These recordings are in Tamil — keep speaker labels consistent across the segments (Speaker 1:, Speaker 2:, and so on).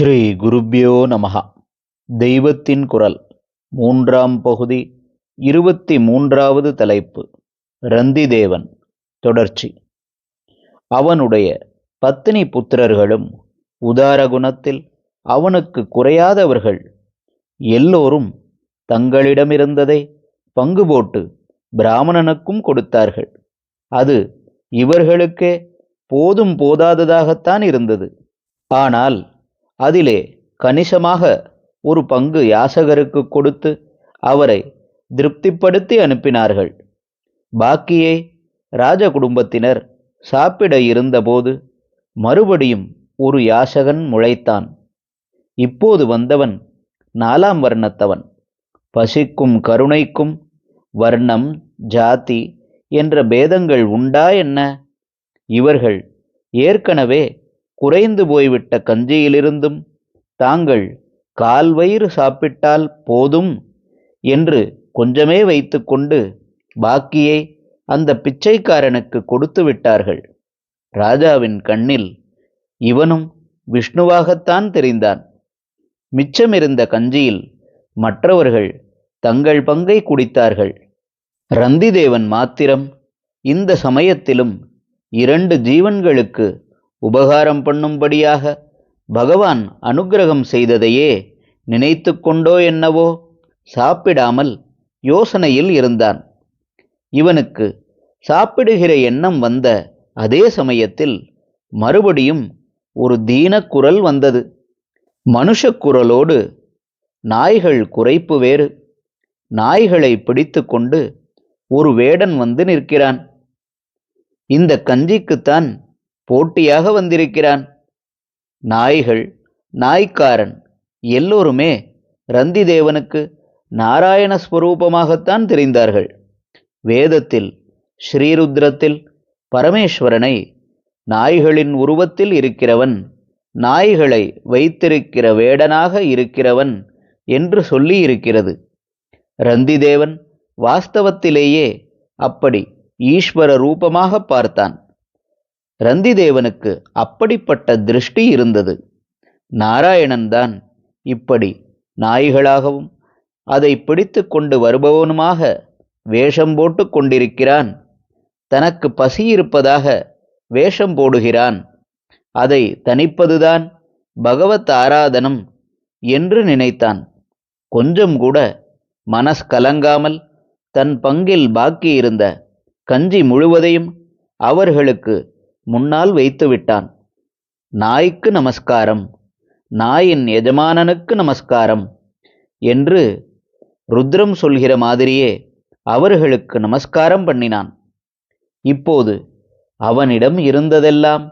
Speaker 1: ஸ்ரீ குருப்யோ நமகா தெய்வத்தின் குரல் மூன்றாம் பகுதி இருபத்தி மூன்றாவது தலைப்பு ரந்திதேவன் தொடர்ச்சி. அவனுடைய பத்தினி புத்திரர்களும் உதார குணத்தில் அவனுக்கு குறையாதவர்கள் எல்லோரும் தங்களிடமிருந்ததை பங்கு போட்டு பிராமணனுக்கும் கொடுத்தார்கள். அது இவர்களுக்கே போதும் போதாததாகத்தான் இருந்தது. ஆனால் அதிலே கணிசமாக ஒரு பங்கு யாசகருக்கு கொடுத்து அவரை திருப்திப்படுத்தி அனுப்பினார்கள். பாக்கியை ராஜ குடும்பத்தினர் சாப்பிட இருந்தபோது மறுபடியும் ஒரு யாசகன் முளைத்தான். இப்போது வந்தவன் நாலாம் வர்ணத்தவன். பசிக்கும் கருணைக்கும் வர்ணம் ஜாதி என்ற பேதங்கள் உண்டா என்ன? இவர்கள் ஏற்கனவே குறைந்து போய்விட்ட கஞ்சியிலிருந்தும் தாங்கள் கால் வயிறு சாப்பிட்டால் போதும் என்று கொஞ்சமே வைத்துக்கொண்டு பாக்கியை அந்த பிச்சைக்காரனுக்கு கொடுத்து விட்டார்கள். ராஜாவின் கண்ணில் இவனும் விஷ்ணுவாகத்தான் தெரிந்தான். மிச்சமிருந்த கஞ்சியில் மற்றவர்கள் தங்கள் பங்கை குடித்தார்கள். ரந்திதேவன் மாத்திரம் இந்த சமயத்திலும் இரண்டு ஜீவன்களுக்கு உபகாரம் பண்ணும்படியாக பகவான் அனுக்கிரகம் செய்ததையே நினைத்து கொண்டோ என்னவோ சாப்பிடாமல் யோசனையில் இருந்தான். இவனுக்கு சாப்பிடுகிற எண்ணம் வந்த அதே சமயத்தில் மறுபடியும் ஒரு தீனக்குரல் வந்தது. மனுஷக்குரலோடு நாய்கள் குறைப்பு வேறு. நாய்களை பிடித்து கொண்டு ஒரு வேடன் வந்து நிற்கிறான். இந்த கஞ்சிக்குத்தான் போட்டியாக வந்திருக்கிறான். நாய்கள் நாய்க்காரன் எல்லோருமே ரந்திதேவனுக்கு நாராயண ஸ்வரூபமாகத்தான் தெரிந்தார்கள். வேதத்தில் ஸ்ரீருத்ரத்தில் பரமேஸ்வரனை நாய்களின் உருவத்தில் இருக்கிறவன் நாய்களை வைத்திருக்கிற வேடனாக இருக்கிறவன் என்று சொல்லியிருக்கிறது. ரந்திதேவன் வாஸ்தவத்திலேயே அப்படி ஈஸ்வர ரூபமாக பார்த்தான். ரந்திதேவனுக்கு அப்படிப்பட்ட திருஷ்டி இருந்தது. நாராயணன்தான் இப்படி நாய்களாகவும் அதை பிடித்து கொண்டு வருபவனுமாக வேஷம் போட்டு கொண்டிருக்கிறான். தனக்கு பசி இருப்பதாக வேஷம் போடுகிறான். அதை தணிப்பதுதான் பகவத் ஆராதனம் என்று நினைத்தான். கொஞ்சம் கூட மனஸ்கலங்காமல் தன் பங்கில் பாக்கி இருந்த கஞ்சி முழுவதையும் அவர்களுக்கு முன்னால் வைத்து விட்டான். நாய்க்கு நமஸ்காரம். நாயின் எஜமானனுக்கு நமஸ்காரம் என்று ருத்ரம் சொல்கிற மாதிரியே அவர்களுக்கு நமஸ்காரம் பண்ணினான். இப்போது அவனிடம் இருந்ததெல்லாம்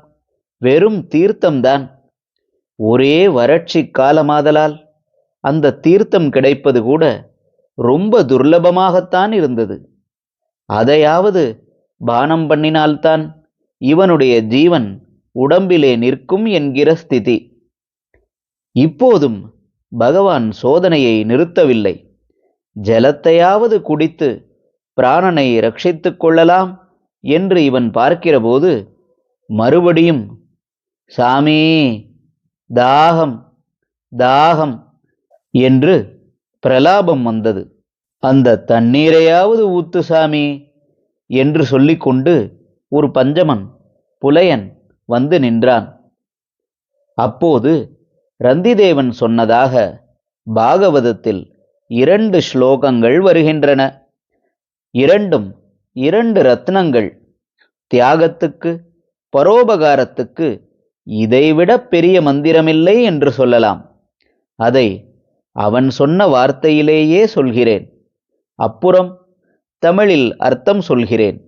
Speaker 1: வெறும் தீர்த்தம்தான். ஒரே வறட்சி காலமாதலால் அந்த தீர்த்தம் கிடைப்பது கூட ரொம்ப துர்லபமாகத்தான் இருந்தது. அதையாவது பானம் பண்ணினால்தான் இவனுடைய ஜீவன் உடம்பிலே நிற்கும் என்கிற ஸ்திதி. இப்போதும் பகவான் சோதனையை நிறுத்தவில்லை. ஜலத்தையாவது குடித்து பிராணனை ரட்சித்து கொள்ளலாம் என்று இவன் பார்க்கிறபோது மறுபடியும் சாமி தாகம் தாகம் என்று பிரலாபம் வந்தது. அந்த தண்ணீரையாவது ஊத்து சாமி என்று சொல்லிக்கொண்டு ஒரு பஞ்சமன் புலையன் வந்து நின்றான். அப்போது ரந்திதேவன் சொன்னதாக பாகவதத்தில் இரண்டு ஸ்லோகங்கள் வருகின்றன. இரண்டும் இரண்டு ரத்னங்கள். தியாகத்துக்கு பரோபகாரத்துக்கு இதைவிட பெரிய மந்திரமில்லை என்று சொல்லலாம். அதை அவன் சொன்ன வார்த்தையிலேயே சொல்கிறேன். அப்புறம் தமிழில் அர்த்தம் சொல்கிறேன்.